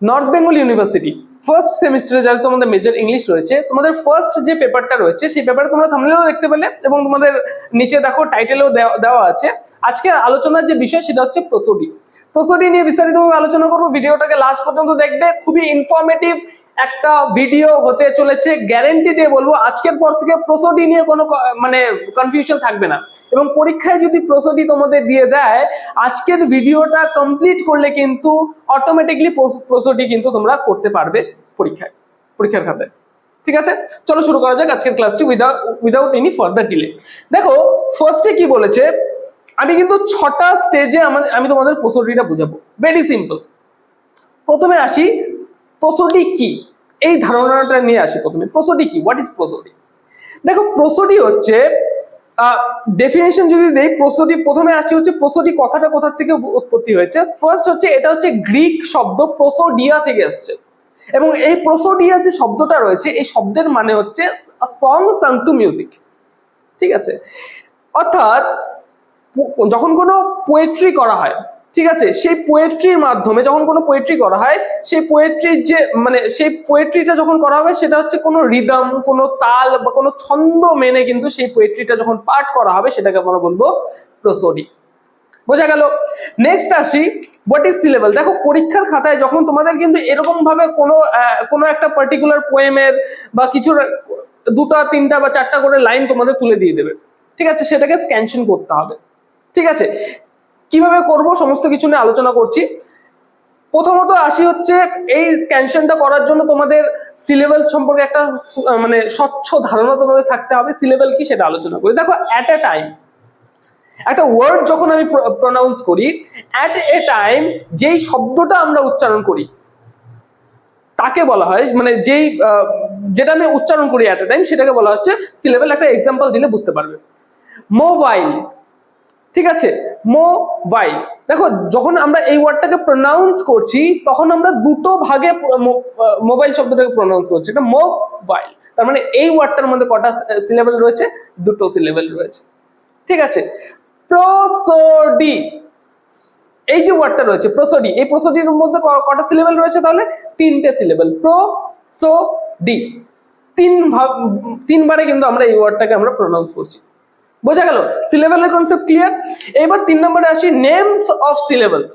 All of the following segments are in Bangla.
নর্থ বেঙ্গল ইউনিভার্সিটি ফার্স্ট সেমিস্টারে যারা তোমাদের মেজর ইংলিশ রয়েছে, তোমাদের ফার্স্ট যে পেপারটা রয়েছে, সেই পেপারে তোমরা থামলেও দেখতে পেলে এবং তোমাদের নিচে দেখো টাইটেলও দেওয়া আছে। আজকে আলোচনার যে বিষয় সেটা হচ্ছে প্রসোডি প্রসোডি নিয়ে বিস্তারিতভাবে আলোচনা করব, ভিডিওটাকে লাস্ট পর্যন্ত দেখবে, খুবই ইনফরমেটিভ একটা ভিডিও হতে চলেছে গ্যারেন্টি দিয়ে বলব, আজকের পর থেকে প্রসোডি নিয়ে কোনো মানে কনফিউশন থাকবে না। এবং পরীক্ষায় যদি প্রসোডি তোমাদের দিয়ে দেয়, আজকের ভিডিওটা কমপ্লিট করলে কিন্তু অটোমেটিকলি প্রসোডি কিন্তু তোমরা করতে পারবে পরীক্ষায়, পরীক্ষার খাতায় ঠিক আছে? চলো শুরু করা যাক আজকের ক্লাসটি without without any further delay দেখো ফার্স্টে কি বলেছে, আমি কিন্তু ছটা স্টেজে আমি তোমাদের প্রসোডিটা বুঝাবো। ভেরি সিম্পল প্রথমে আসি প্রসোডি কি? এই ধারণাটা নিয়ে আসি প্রথমে। প্রসোডি কি? What is prosody? দেখো, প্রসোডি হচ্ছে ডেফিনেশন যদি দেই, প্রসোডি প্রথমে আসি হচ্ছে প্রসোডি কথাটা কোথা থেকে উৎপত্তি হয়েছে? ফার্স্ট হচ্ছে, এটা হচ্ছে গ্রিক শব্দ প্রসোডিয়া থেকে এসছে। এবং এই প্রসোডিয়া যে শব্দটা রয়েছে, এই শব্দের মানে হচ্ছে সং সাং টু মিউজিক ঠিক আছে? অর্থাৎ, যখন কোনো পোয়েট্রি করা হয় ঠিক আছে? সেই পোয়েট্রির মাধ্যমে যখন কোনো পোয়েট্রি করা হয়, সেই পোয়েট্রির যে মানে সেই পোয়েট্রিটা যখন করা হবে সেটা হচ্ছে কোনো রিদম কোনো তাল বা কোনো ছন্দ মেনে কিন্তু সেই পোয়েট্রিটা যখন পাঠ করা হবে, সেটাকে আমরা বলব প্রসোডি বোঝা গেল? নেক্সট আসি হোয়াট ইজ সিলেবল দেখো, পরীক্ষার খাতায় যখন তোমাদের কিন্তু এরকম ভাবে কোনো কোনো একটা পার্টিকুলার পোয়েমের বা কিছু দুটা, তিনটা বা চারটা করে লাইন তোমাদের তুলে দিয়ে দেবে। ঠিক আছে? সেটাকে স্ক্যানশন করতে হবে। ঠিক আছে? কীভাবে করব সমস্ত কিছু নিয়ে আলোচনা করছি। প্রথমত আসি হচ্ছে এই স্ক্যানশনটা করার জন্য তোমাদের সিলেবাস সম্পর্কে একটা মানে স্বচ্ছ ধারণা তোমাদের থাকতে হবে সিলেবাল কি সেটা আলোচনা করি। দেখো অ্যাট এ টাইম একটা ওয়ার্ড যখন আমি প্রনাউন্স করি অ্যাট এ টাইম যেই শব্দটা আমরা উচ্চারণ করি, তাকে বলা হয় মানে যেই যেটা আমি উচ্চারণ করি অ্যাট এ টাইম সেটাকে বলা হচ্ছে সিলেবেল একটা এক্সাম্পল দিলে বুঝতে পারবে। মোবাইল ঠিক আছে? মোবাইল। দেখো, যখন আমরা এই ওয়ার্ডটাকে প্রনাউন্স করছি, তখন আমরা দুটো ভাগে মোবাইল শব্দটাকে প্রনাউন্স করছি। এটা মোবাইল। তার মানে এই ওয়ার্ডটার মধ্যে কটা সিলেবেল রয়েছে? দুটো সিলেবেল রয়েছে। ঠিক আছে? প্রসোডি। এই যে ওয়ার্ডটা রয়েছে, প্রসোডি, এই প্রসোডির মধ্যে কটা সিলেবেল রয়েছে তাহলে? তিনটে সিলেবেল প্রসোডি। তিন ভাগ, তিনবারে কিন্তু আমরা এই ওয়ার্ডটাকে আমরা প্রনাউন্স করছি। বোঝা গেল? সিলেবেলের কনসেপ্ট ক্লিয়ার এবার তিন নম্বরে আসি নেমস অফ সিলেবেলস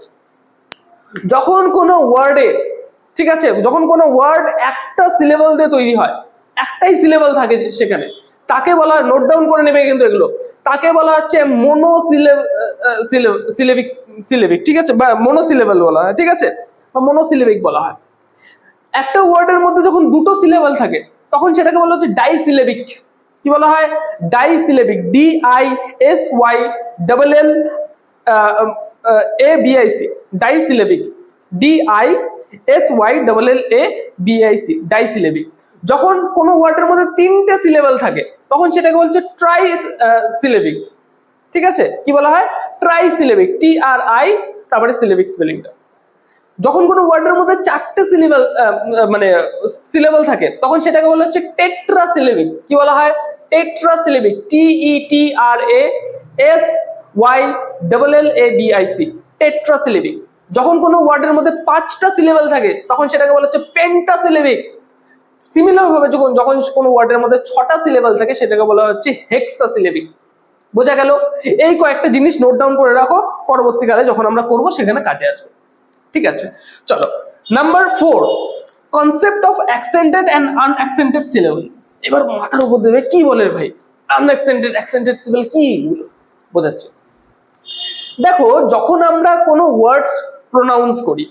যখন কোনো ওয়ার্ডে ঠিক আছে? যখন কোনো ওয়ার্ড একটা সিলেবল দিয়ে তৈরি হয়, একটাই সিলেবল থাকে সেখানে, তাকে বলা হয় নোট ডাউন করে নেবে কিন্তু এগুলো। তাকে বলা হচ্ছে মনো সিলেবিক সিলেবিক ঠিক আছে? বা মনো সিলেবল বলা হয়, ঠিক আছে? বা মনো সিলেবিক বলা হয়। একটা ওয়ার্ডের মধ্যে যখন দুটো সিলেবল থাকে, তখন সেটাকে বলা হচ্ছে ডাই সিলেবিক কি বলা হয়? Disyllabic D I S Y double L A B I C disyllabic D I S Y double L A B I C disyllabic যখন কোনো ওয়ার্ডের মধ্যে তিনটে সিলেবল থাকে, তখন সেটাকে বলছে ট্রাই সিলেবিক ঠিক আছে? কি বলা হয়? Trisyllabic T R I তারপরে সিলেবিক স্পেলিংটা যখন কোনো ওয়ার্ডের মধ্যে চারটে সিলেবল মানে সিলেবল থাকে, তখন সেটাকে বলা হচ্ছে টেট্রা সিলেবিক কি বলা হয়? Tetrasyllabic T T R A S Y double L A B I C tetrasyllabic যখন কোনো ওয়ার্ডের মধ্যে পাঁচটা সিলেবল থাকে, তখন সেটাকে বলা হচ্ছে পেন্টা সিলেবিক সিমিলার ভাবে যখন যখন কোনো ওয়ার্ডের মধ্যে ছটা সিলেবল থাকে, সেটাকে বলা হচ্ছে হেক্সা সিলেবিক বোঝা গেল? এই কয়েকটা জিনিস নোট ডাউন করে রাখো, পরবর্তীকালে যখন আমরা করব, সেখানে কাজে আসবে। ঠিক আছে? চলো। Number four concept of accented and unaccented syllable এবার মাথার উপর দেবে, কি বলে ভাই? আনঅ্যাকসেন্টেড অ্যাকসেন্টেড সিলেবল কি? বোঝাচ্ছে। দেখো, যখন আমরা কোনো ওয়ার্ড প্রোনাউন্স করি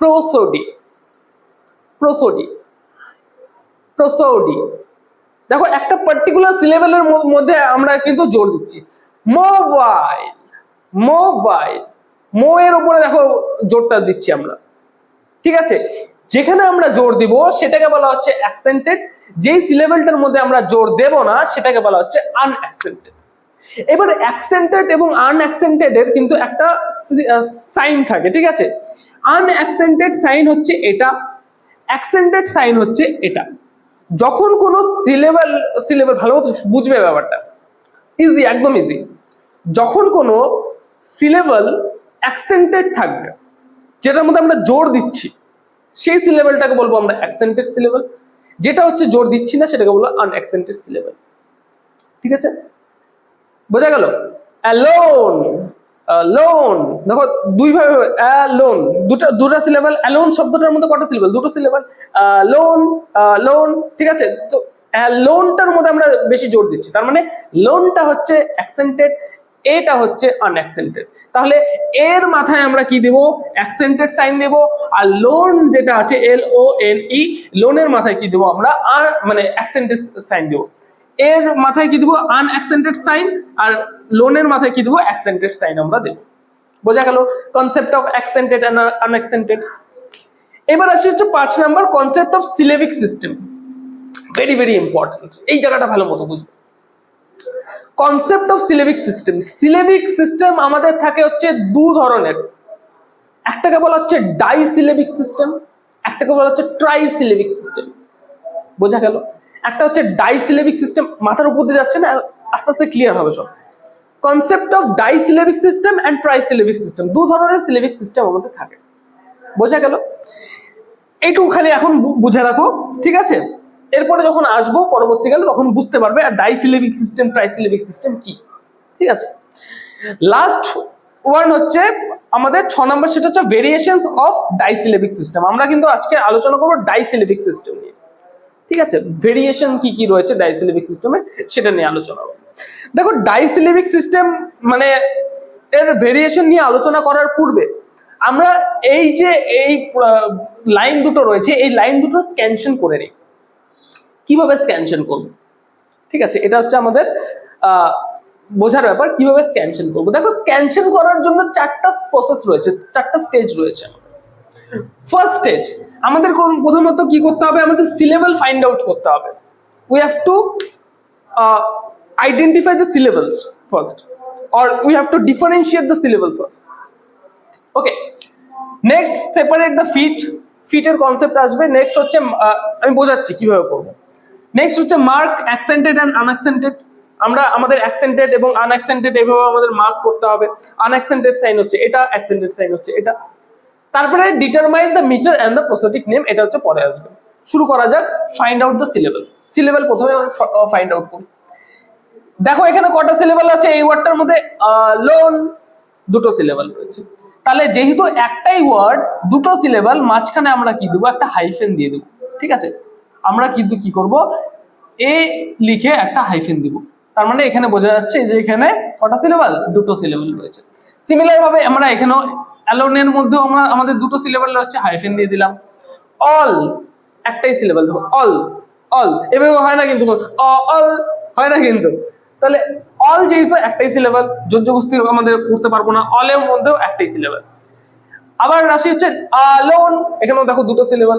প্রোসোডি প্রোসোডি প্রোসোডি দেখো, একটা পার্টিকুলার সিলেবেলের মধ্যে আমরা কিন্তু জোর দিচ্ছি। মোবাইল মোবাইল মো এর উপরে দেখো জোরটা দিচ্ছি আমরা। ঠিক আছে? যেখানে আমরা জোর দিব সেটাকে বলা হচ্ছে অ্যাকসেন্টেড যেই সিলেবেলটার মধ্যে আমরা জোর দেব না, সেটাকে বলা হচ্ছে আনঅ্যাকসেন্টেড এবার অ্যাকসেন্টেড এবং আনঅ্যাকসেন্টেড এর কিন্তু একটা সাইন থাকে, ঠিক আছে? আনঅ্যাকসেন্টেড সাইন হচ্ছে এটা অ্যাকসেন্টেড সাইন হচ্ছে এটা। যখন কোনো সিলেবেল সিলেবেল ভালো বুঝবে ব্যাপারটা। ইজি একদম ইজি যখন কোনো সিলেবল অ্যাকসেন্টেড থাকবে, যেটার মধ্যে আমরা জোর দিচ্ছি সেই সিলেবেলটাকে বলব আমরা অ্যাকসেন্টেড সিলেবেল যেটা হচ্ছে জোর দিচ্ছি না, সেটাকে বলব আনঅ্যাকসেন্টেড সিলেবেল ঠিক আছে? বোঝা গেল? অ্যালোন লোন দেখো, দুই ভাবে লোন দুটো দুটো সিলেবেল অ্যালোন শব্দটার মধ্যে কটা সিলেবেল দুটো সিলেবেল লোন লোন ঠিক আছে? তো লোনটার মধ্যে আমরা বেশি জোর দিচ্ছি। তার মানে লোনটা হচ্ছে অ্যাকসেন্টেড এটা হচ্ছে আনঅ্যাকসেন্টেড তাহলে এর মাথায় আমরা কি দেব? অ্যাকসেন্টেড সাইন দেব। আর লোন যেটা আছে এল ও এন ই লোনের মাথায় কি দেব আমরা? আর মানে অ্যাকসেন্টেড সাইন দেব। এর মাথায় কি দিব? আনঅ্যাকসেন্টেড সাইন আর লোনের মাথায় কি দিব? অ্যাকসেন্টেড সাইন আমরা দেব। বোঝা গেল? Concept of accented and unaccented এবার আসি হচ্ছে পাঁচ number concept of syllabic system very very important এই জায়গাটা ভালো মতো বুঝবে। Concept of syllabic system syllabic system আমাদের থাকে হচ্ছে দু ধরনের। একটাকে বলা হচ্ছে ডাই সিলেবিক সিস্টেম একটাকে বলা হচ্ছে ট্রাই সিলেবিক সিস্টেম বোঝা গেল? একটা হচ্ছে ডাই সিলেবিক সিস্টেম মাথার উপর দিয়ে যাচ্ছে না, আস্তে আস্তে ক্লিয়ার হবে সব। Concept of disyllabic system and trisyllabic system দু ধরনের সিলেবিক সিস্টেম আমাদের থাকে। বোঝা গেল? এইটুকু খালি এখন বুঝে রাখো, ঠিক আছে? এরপরে যখন আসব পরবর্তীকালে তখন বুঝতে পারবে আর disyllabic system trisyllabic system কি? ঠিক আছে? লাস্ট ওয়ান হচ্ছে আমাদের ছ নম্বর, সেটা হচ্ছে ভেরিয়েশনস অফ ডাইসিলেবিক সিস্টেম। আমরা কিন্তু আজকে আলোচনা করব ডাইসিলেবিক সিস্টেম নিয়ে। ঠিক আছে? ভেরিয়েশন কি কি রয়েছে ডাইসিলেবিক সিস্টেমে, সেটা নিয়ে আলোচনা দেখো ডাইসিলেবিক সিস্টেম মানে এর ভেরিয়েশন নিয়ে আলোচনা করার পূর্বে আমরা এই যে এই লাইন দুটো রয়েছে, এই লাইন দুটো স্ক্যানশন করে নিই। কীভাবে স্ক্যানশন করব? ঠিক আছে, এটা হচ্ছে আমাদের বোঝার ব্যাপার, কীভাবে স্ক্যানশন করব? দেখো স্ক্যানশন করার জন্য চারটা প্রসেস রয়েছে, চারটা স্টেজ রয়েছে। ফার্স্ট স্টেজ আমাদের প্রথমত কি করতে হবে? আমাদের সিলেবেল ফাইন্ড আউট করতে হবে। We have to identify the syllables first or we have to differentiate the syllable first okay next separate the feet ফিটের কনসেপ্ট আসবে। নেক্সট হচ্ছে আমি বোঝাচ্ছি কীভাবে করব। নেক্সট হচ্ছে মার্ক অ্যাকসেন্টেড অ্যান্ড আনঅ্যাকসেন্টেড আমরা আমাদের অ্যাকসেন্টেড এবং আনঅ্যাকসেন্টেড এইভাবে আমাদের মার্ক করতে হবে। আনঅ্যাকসেন্টেড সাইন হচ্ছে এটা অ্যাকসেন্টেড সাইন হচ্ছে এটা। তারপরে determine the meter and the prosodic name এটা হচ্ছে পরে আসবে। শুরু করা যাক find out the syllable syllable প্রথমে ফাইন্ড আউট করি। দেখো, এখানে কটা সিলেবল আছে? এই ওয়ার্ডটার মধ্যে লোন দুটো সিলেবল রয়েছে। তাহলে যেহেতু একটাই ওয়ার্ড দুটো সিলেবল মাঝখানে আমরা কি দেবো? একটা হাইফেন দিয়ে দেবো। ঠিক আছে? আমরা কিন্তু কি করব? এ লিখে একটা হাইফেন দিব। তার মানে এখানে বোঝা যাচ্ছে যে এখানে কটা সিলেবল দুটো সিলেবল রয়েছে। সিমিলার ভাবে আমরা এখানেও অ্যালোনের মধ্যেও আমরা আমাদের দুটো সিলেবল রয়েছে হাইফেন দিয়ে দিলাম। অল একটাই সিলেবল দেখো। অল অল এভাবে হয় না কিন্তু অল হয় না কিন্তু। তাহলে অল যেহেতু একটাই সিলেবল যোজ্যবস্তি আমাদের করতে পারব না। অলের মধ্যেও একটাই সিলেবল আবার রাশি হচ্ছে লোন এখানেও দেখো দুটো সিলেবল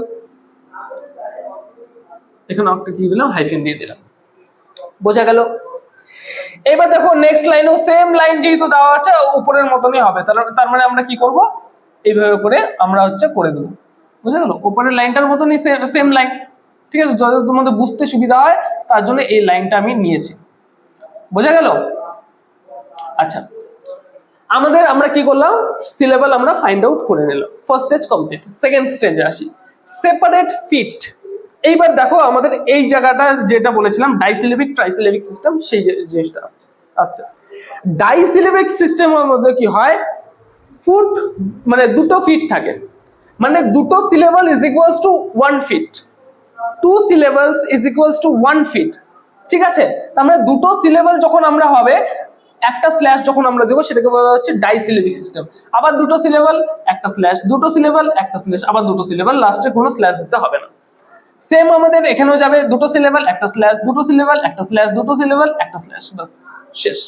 এখানে একটা কি দিলাম? হাইফেন দিয়ে দিলাম। বোঝা গেল? এবার দেখো নেক্সট লাইনও সেম লাইন যেহেতু দেওয়া আছে, উপরের মতনই হবে। তার মানে আমরা কি করব? এইভাবে করে আমরা হচ্ছে করে দেবো। বুঝা গেল? উপরের লাইনটার মতনই সেম লাইন ঠিক আছে? যাতে তোমাদের বুঝতে সুবিধা হয়, তার জন্য এই লাইনটা আমি নিয়েছি। বোঝা গেল? আচ্ছা। আমাদের আমরা কি করলাম? সিলেবাল আমরা ফাইন্ড আউট করে নিলাম। ফার্স্ট স্টেজ কমপ্লিট সেকেন্ড স্টেজে আসি। সেপারেট ফিট এইবার দেখো আমাদের এই জায়গাটা যেটা বলেছিলাম ডাইসিলেবিক ট্রাইসিলেবিক সিস্টেম সেই জিনিসটা আসছে ডাইসিলেবিক সিস্টেমের মধ্যে কি হয়? ফুট মানে দুটো ফিট থাকে। মানে দুটো syllable is equals to one feet two syllables is equals to one feet ঠিক আছে? তার মানে দুটো সিলেবল যখন আমরা হবে, একটা স্ল্যাশ যখন আমরা দেবো, সেটাকে বলা হচ্ছে ডাইসিলেবিক সিস্টেম আবার দুটো সিলেবল একটা স্ল্যাশ দুটো সিলেবল একটা স্ল্যাশ আবার দুটো সিলেবল লাস্টে কোনো স্ল্যাশ দিতে হবে না। সেম আমাদের এখানেও যাবে, দুটো সিলেবল একটা স্ল্যাশ দুটো সিলেবল একটা স্ল্যাশ দুটো সিলেবল একটা স্ল্যাশ বাস শেষ।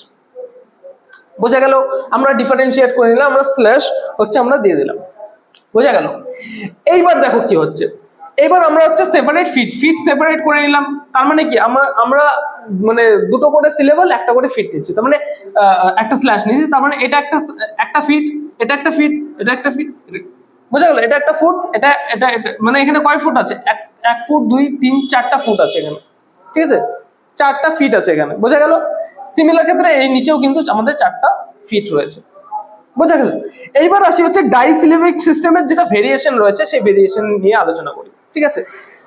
বোঝা গেল, আমরা ডিফারেন্সিয়েট করে নিলাম, আমরা স্ল্যাশ হচ্ছে আমরা দিয়ে দিলাম। বোঝা গেল? এইবার দেখো কি হচ্ছে। এইবার আমরা হচ্ছে সেপারেট ফিট ফিট সেপারেট করে নিলাম। তার মানে কি, আমরা আমরা মানে দুটো করে সিলেবল একটা করে ফিট নিচ্ছি। তার মানে একটা স্ল্যাশ নিচ্ছি তার মানে এটা একটা একটা ফিট এটা একটা ফিট এটা একটা ফিট বোঝা গেল? এটা একটা ফুট এটা এটা মানে এখানে কয় ফুট আছে? এক এক ফুট দুই, তিন, চারটা ফুট আছে এখানে। ঠিক আছে? চারটা ফিট আছে এখানে। বোঝা গেল? সিমিলার ক্ষেত্রে এই নিচেও কিন্তু আমাদের চারটা ফিট রয়েছে। বোঝা গেল? এইবার আসি হচ্ছে ডাইসিলেবিক সিস্টেমের যেটা ভেরিয়েশন রয়েছে, সেই ভেরিয়েশন নিয়ে আলোচনা করি। ঠিক আছে?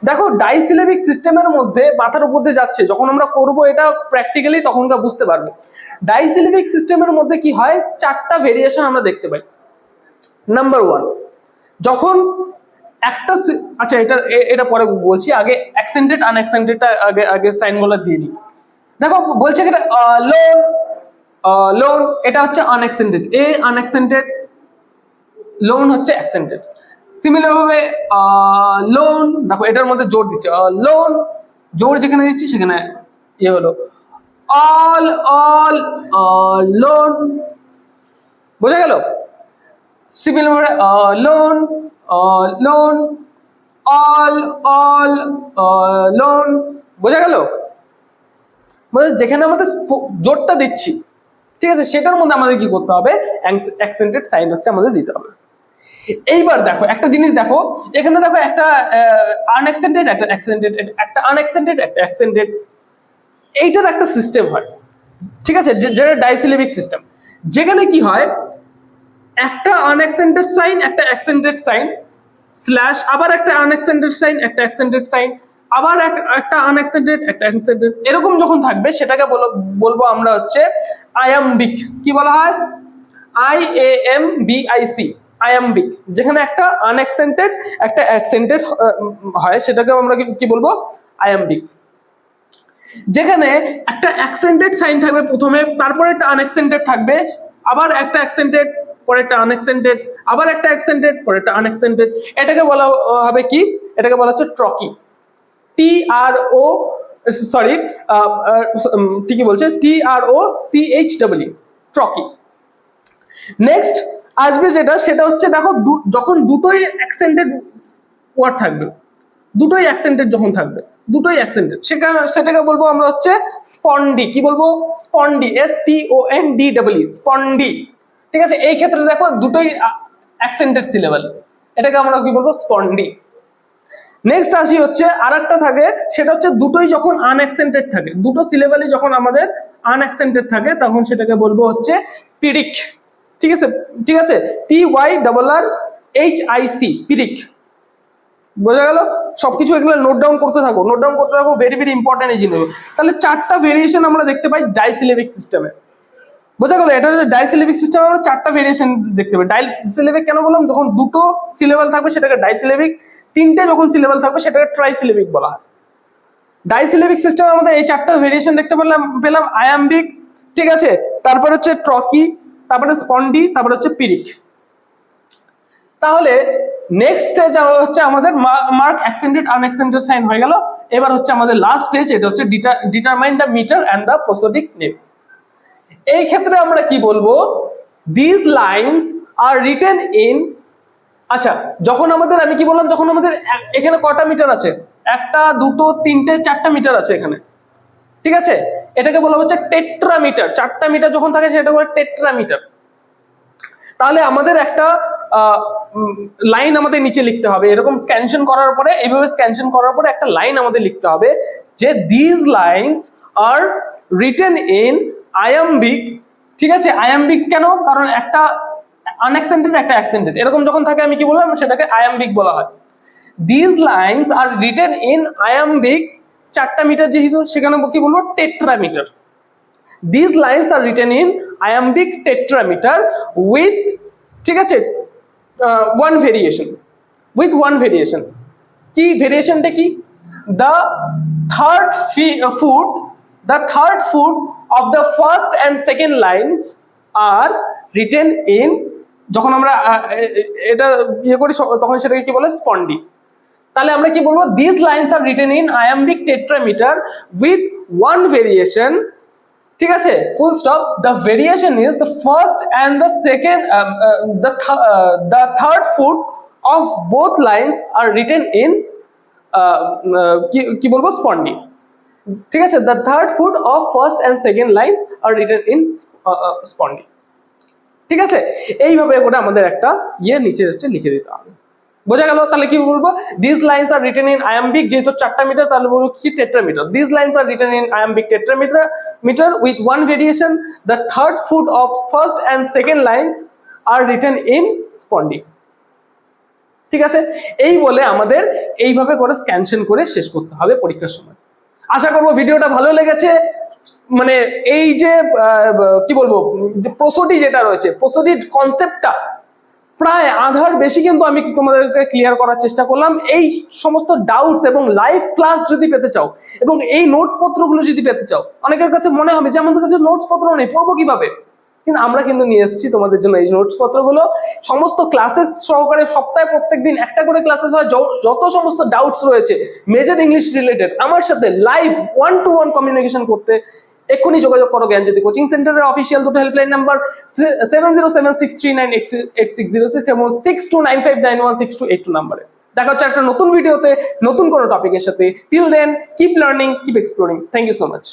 দেখো ডাইসিলেবিক সিস্টেমের মধ্যে মাথার উপর দিয়ে যাচ্ছে। যখন আমরা করব এটা প্র্যাকটিক্যালি তখনকার বুঝতে পারবে। ডাইসিলেবিক সিস্টেমের মধ্যে কি হয়? চারটা ভেরিয়েশন আমরা দেখতে পাই। নাম্বার ওয়ান যখন একটা আচ্ছা এটা এটা পরে বলছি। আগে অ্যাকসেন্টেড আনঅ্যাকসেন্টেডটা আগে আগে সাইনগুলো দিয়ে দিই। দেখো, বলছে কি লোন লোন এটা হচ্ছে আনএক্সেন্টেড এ আনএক্সেন্টেড লোন হচ্ছে অ্যাকসেন্টেড সিমিলার ভাবে লোন দেখো, এটার মধ্যে জোর দিচ্ছে। লোন জোর যেখানে দিচ্ছি, সেখানে ইয়ে হলো। অল অল লোন বোঝা গেল? সিমিলার ভাবে লোন লোন অল অল লোন বোঝা গেল? মানে যেখানে আমাদের জোরটা দিচ্ছি, ঠিক আছে? সেটার মধ্যে আমাদের কি করতে হবে? অ্যাকসেন্টেড সাইন হচ্ছে আমাদের দিতে হবে। এইবার দেখো, একটা জিনিস দেখো, এখানে দেখো একটা আনএক্সেন্টেড একটা অ্যাকসেন্টেড একটা আনএক্সেন্টেড একটা অ্যাকসেন্টেড এইটার একটা সিস্টেম হয়, ঠিক আছে? যেটা ডাইসিলেবিক সিস্টেম যেখানে কি হয়, একটা আনএক্সেন্টেড সাইন একটা অ্যাকসেন্টেড সাইন স্ল্যাশ, আবার একটা আনএক্সেন্টেড সাইন একটা অ্যাকসেন্টেড সাইন আবার এক- একটা আনএক্সেন্টেড একটা অ্যাকসেন্টেড এরকম যখন থাকবে, সেটাকে বলো, বলব আমরা হচ্ছে আয়াম্বিক কি বলা হয়? I A M B I C iambic যেখানে একটা আনএক্সেন্টেড একটা অ্যাকসেন্টেড হয় সেটাকে আমরা কি- বলব? আয়াম্বিক যেখানে একটা অ্যাকসেন্টেড সাইন থাকবে প্রথমে, তারপরে একটা আনএক্সেন্টেড থাকবে, আবার একটা অ্যাকসেন্টেড পরে একটা আনএক্সেন্টেড আবার একটা অ্যাকসেন্টেড পরে একটা আনএক্সেন্টেড এটাকে বলা হবে কি? এটাকে বলা হচ্ছে ট্রকি। টি আর ও সরি ঠিকই বলছে T R O C H W trochee. Next আসবে যেটা, সেটা হচ্ছে দেখো যখন দুটোই অ্যাকসেন্টেড ওয়ার্ড থাকবে, দুটোই অ্যাকসেন্টেড যখন থাকবে, দুটোই অ্যাকসেন্টেড সেটা সেটাকে বলব আমরা হচ্ছে স্পন্ডি। কি বলব? Spondee S P O N D W spondee. ঠিক আছে? এই ক্ষেত্রে দেখো দুটোই অ্যাকসেন্টেড সিলেবেল এটাকে আমরা কি বলব? স্পন্ডি নেক্সট আসি হচ্ছে আর থাকে, সেটা হচ্ছে দুটোই যখন আনএক্সেন্টেড থাকে, দুটো সিলেবালই যখন আমাদের আনএক্সেন্টেড থাকে, তখন সেটাকে বলব হচ্ছে পিরিক। ঠিক আছে? ঠিক আছে? P Y double R H I C pyrrhic. বোঝা গেল? সবকিছু এগুলো নোট ডাউন করতে থাকো। নোট ডাউন করতে থাকো ভেরি ভেরি ইম্পর্টেন্ট এই জিনিস তাহলে চারটা ভেরিয়েশন আমরা দেখতে পাই ডাইসিলেবিক সিস্টেমে বোঝা গেল, এটা হচ্ছে ডাইসিলেবিক সিস্টেম আমরা চারটা ভেরিয়েশন দেখতে পাই ডাইসিলেবিক কেন বললাম? যখন দুটো সিলেবাল থাকবে সেটাকে ডাইসিলেবিক তিনটে যখন সিলেবাল থাকবে সেটাকে ট্রাইসিলেবিক বলা হয়। ডাইসিলেবিক সিস্টেম আমাদের এই চারটা ভেরিয়েশন দেখতে পেলাম পেলাম আয়াম্বিক ঠিক আছে? তারপর হচ্ছে ট্রকি তারপরে স্পন্ডি তারপরে হচ্ছে পিরিক তাহলে নেক্সট স্টেজ হচ্ছে আমাদের মার্ক অ্যাকসেন্টেড আনএক্সেন্টেড সাইন হয়ে গেল। এবার হচ্ছে আমাদের লাস্ট স্টেজ এটা হচ্ছে determine the meter and the prosodic name এই ক্ষেত্রে আমরা কি বলব? This lines are written in আচ্ছা যখন আমাদের, আমি কি বললাম, যখন আমাদের এখানে কটা মিটার আছে? একটা, দুটো, তিনটে, চারটা মিটার আছে এখানে। ঠিক আছে? এটাকে বলা হচ্ছে টেট্রামিটার। চারটা মিটার যখন থাকে সেটা বলে টেট্রামিটার। তাহলে আমাদের একটা লাইন আমাদের নিচে লিখতে হবে। এরকম স্ক্যানশন করার পরে, এইভাবে স্ক্যানশন করার পরে একটা লাইন আমাদের লিখতে হবে যে these lines are written in iambic ঠিক আছে? আয়াম্বিক কেন? কারণ একটা আনএক্সেন্টেড একটা অ্যাকসেন্টেড এরকম যখন থাকে, আমি কি বললাম? সেটাকে আয়াম্বিক বলা হয়। These lines are written in iambic চারটা মিটার যেহেতু, সেখানে কি বলব? Tetrameter these lines are written in iambic tetrameter with ঠিক আছে? One variation with one variation কি ভেরিয়েশনটা কি? The third foot the third foot of the first and second lines are written in যখন আমরা এটা ইয়ে করি তখন সেটাকে কি বলে? স্পন্ডি। তাহলে আমরা কি বলব? This lines are written in iambic tetrameter with one variation ঠিক আছে? Full stop the variation is the first and the second the third foot of both lines are written in কি বলব? স্পন্ডি ঠিক আছে the third foot of first and second lines are written in spondee ঠিক আছে, এইভাবে করে আমাদের একটা ইয়ে নিচে হচ্ছে লিখে দিতে হবে। বোঝা গেল? তাহলে কি বলব? This lines are written in iambic যেহেতু চারটা মিটার তাহলে বলব কি tetrameter this lines are written in iambic tetrameter meter with one variation the third foot of first and second lines are written in spondee ঠিক আছে? এই বলে আমাদের এইভাবে করে স্ক্যানশন করে শেষ করতে হবে পরীক্ষার সময়। আশা করব ভিডিওটা ভালো লেগেছে। মানে এই যে কি বলব, যে যেটা রয়েছে, প্রসোডির কনসেপ্টটা প্রায় আধার বেশি কিন্তু আমি তোমাদেরকে ক্লিয়ার করার চেষ্টা করলাম। এই সমস্ত ডাউটস এবং লাইভ ক্লাস যদি পেতে চাও এবং এই নোটস পত্রগুলো যদি পেতে চাও, অনেকের কাছে মনে হবে যে আমাদের কাছে নোটস পত্র নেই, পড়ব কীভাবে? কিন্তু আমরা কিন্তু নিয়ে এসেছি তোমাদের জন্য এই নোটস পত্রগুলো। সমস্ত ক্লাসেস সহকারে সপ্তাহে প্রত্যেকদিন একটা করে ক্লাসেস হয়। যত সমস্ত ডাউটস রয়েছে মেজর ইংলিশ রিলেটেড আমার সাথে live one to one communication করতে এক্ষুনি যোগাযোগ করো জ্ঞানজ্যোতি কোচিং সেন্টারের অফিসিয়াল দুটো helpline number seven zero seven six three nine eight six zero six এবং six two nine five nine one six two eight two নাম্বারে দেখা হচ্ছে একটা নতুন ভিডিওতে নতুন কোনো টপিকের সাথে। Till then keep learning keep exploring thank you so much